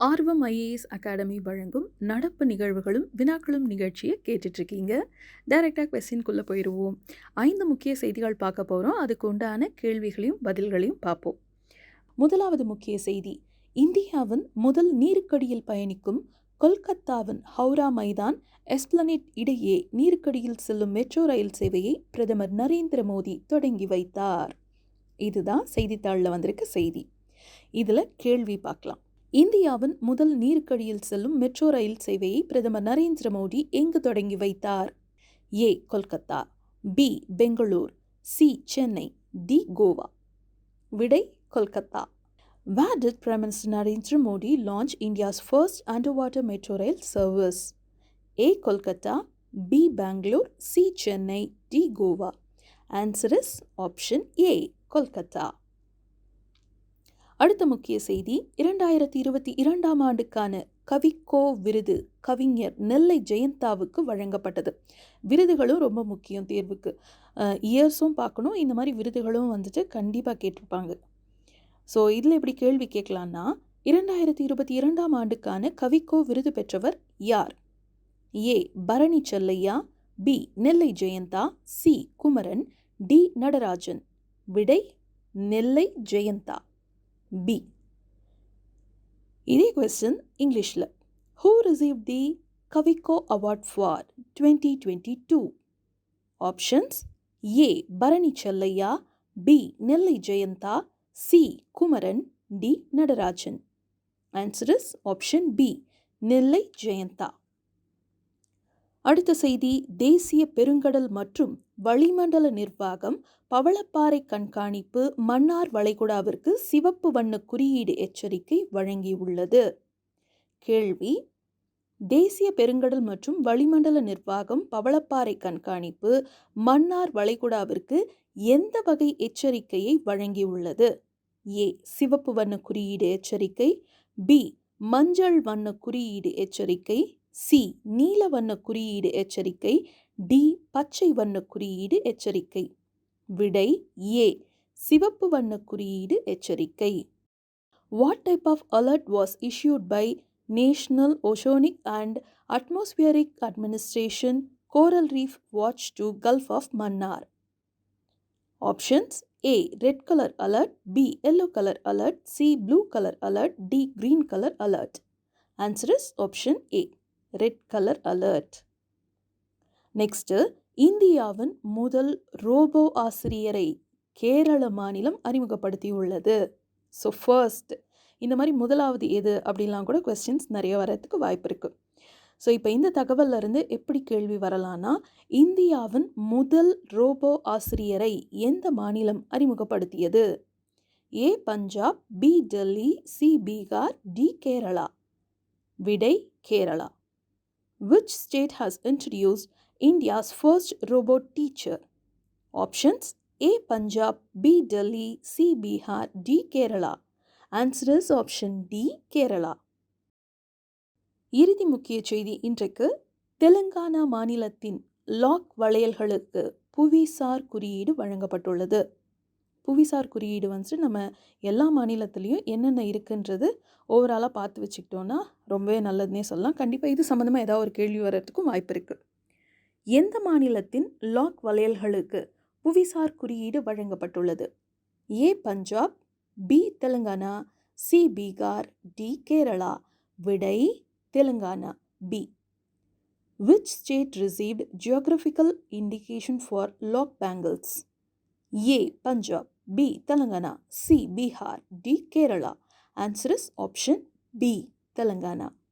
ஆர்வம் IAS academy வழங்கும் நடப்பு நிகழ்வுகளும் வினாக்களும் நிகழ்ச்சியை கேட்டுட்ருக்கீங்க. டைரெக்டாக கொஸ்டின்குள்ளே போயிடுவோம் ஐந்து முக்கிய செய்திகள் பார்க்க போகிறோம் அதுக்கு உண்டான கேள்விகளையும் பதில்களையும் பார்ப்போம். முதலாவது முக்கிய செய்தி. இந்தியாவின் முதல் நீருக்கடியில் பயணிக்கும் கொல்கத்தாவின் ஹவுரா மைதான் எஸ்பிளனேட் இடையே நீருக்கடியில் செல்லும் மெட்ரோ ரயில் சேவையை பிரதமர் நரேந்திர மோடி தொடங்கி வைத்தார். இதுதான் செய்தித்தாளில் வந்திருக்க செய்தி. இதில் கேள்வி பார்க்கலாம். இந்தியாவின் முதல் நீருக்கடியில் செல்லும் மெட்ரோ ரயில் சேவையை பிரதமர் நரேந்திர மோடி எங்கு தொடங்கி வைத்தார் A Kolkata B Bengaluru C Chennai D Goa விடை Kolkata Where did Prime Minister Narendra Modi launch India's first underwater metro rail service? A. Kolkata, B. Bangalore, C. Chennai, D. Goa. Answer is option A. Kolkata. அடுத்த முக்கிய செய்தி இரண்டாயிரத்தி இருபத்தி இரண்டாம் ஆண்டுக்கான கவிக்கோ விருது கவிஞர் நெல்லை ஜெயந்தாவுக்கு வழங்கப்பட்டது. விருதுகளும் ரொம்ப முக்கியம் தேர்வுக்கு. இயர்ஸும் பார்க்கணும். இந்த மாதிரி விருதுகளும் வந்துட்டு கண்டிப்பாக கேட்டிருப்பாங்க. ஸோ இதில் எப்படி கேள்வி கேட்கலான்னா இரண்டாயிரத்தி இருபத்தி இரண்டாம் ஆண்டுக்கான கவிக்கோ விருது பெற்றவர் யார்? A Bharani Chellaiah? B Nellai Jayantha? C Kumaran? D Natarajan. விடை நெல்லை ஜெயந்தா. பி இதே கொஸ்டின் இங்கிலீஷில். Who receive the Kavikko award for twenty twenty two options A Bharani Chellaiah B Nellai Jayantha C Kumaran D Natarajan. Answer is option B Nellai Jayantha. அடுத்த செய்தி தேசிய பெருங்கடல் மற்றும் வளிமண்டல நிர்வாகம் பவளப்பாறை கண்காணிப்பு மன்னார் வளைகுடாவிற்கு சிவப்பு வண்ண குறியீடு எச்சரிக்கை வழங்கியுள்ளது. கேள்வி தேசிய பெருங்கடல் மற்றும் வளிமண்டல நிர்வாகம் பவளப்பாறை கண்காணிப்பு மன்னார் வளைகுடாவிற்கு எந்த வகை எச்சரிக்கையை வழங்கியுள்ளது? ஏ சிவப்பு வண்ண குறியீடு எச்சரிக்கை. பி மஞ்சள் வண்ண குறியீடு எச்சரிக்கை. சி நீல வண்ண குறியீடு எச்சரிக்கை. டி பச்சை வண்ண குறியீடு எச்சரிக்கை. விடை ஏ சிவப்பு வண்ண குறியீடு எச்சரிக்கை. What type of alert was issued by national oceanic and atmospheric administration coral reef watch to gulf of Mannar options A red colour alert B yellow colour alert C blue colour alert D green colour alert answer is option A red colour alert next இந்தியாவின் முதல் robot ஆசிரியரை கேரள மாநிலம் அறிமுகப்படுத்தியுள்ளது. So first இந்த மாதிரி முதலாவது எது அப்படின்லாம் கூட கொஸ்டின்ஸ் நிறைய வரதுக்கு வாய்ப்பு இருக்குது ஸோ இப்போ இந்த தகவல்ல இருந்து எப்படி கேள்வி வரலான்னா இந்தியாவின் முதல் ரோபோ ஆசிரியரை எந்த மாநிலம் அறிமுகப்படுத்தியது? A Punjab B Delhi C Bihar D Kerala. விடை Kerala. Which state has introduced India's first robot teacher options A Punjab B Delhi C Bihar D Kerala answer is option D Kerala இறுதி முக்கிய செய்தி இன்றைக்கு தெலுங்கானா மாநிலத்தின் lock வளையல்களுக்கு புவிசார் குறியீடு வழங்கப்பட்டுள்ளது. புவிசார் குறியீடு வந்துட்டு நம்ம எல்லா மாநிலத்துலேயும் என்னென்ன இருக்குன்றது ஓவராலாக பார்த்து வச்சுக்கிட்டோன்னா ரொம்பவே நல்லதுன்னே சொல்லலாம். கண்டிப்பாக இது சம்மந்தமாக ஏதாவது ஒரு கேள்வி வர்றதுக்கும் வாய்ப்பு இருக்குது எந்த மாநிலத்தின் லாக் வளையல்களுக்கு புவிசார் குறியீடு வழங்கப்பட்டுள்ளது? A Punjab B Telangana C Bihar D Kerala விடை Telangana B. Which state received geographical indication for lac bangles A Punjab B Telangana C Bihar D Kerala. Answer is option B Telangana.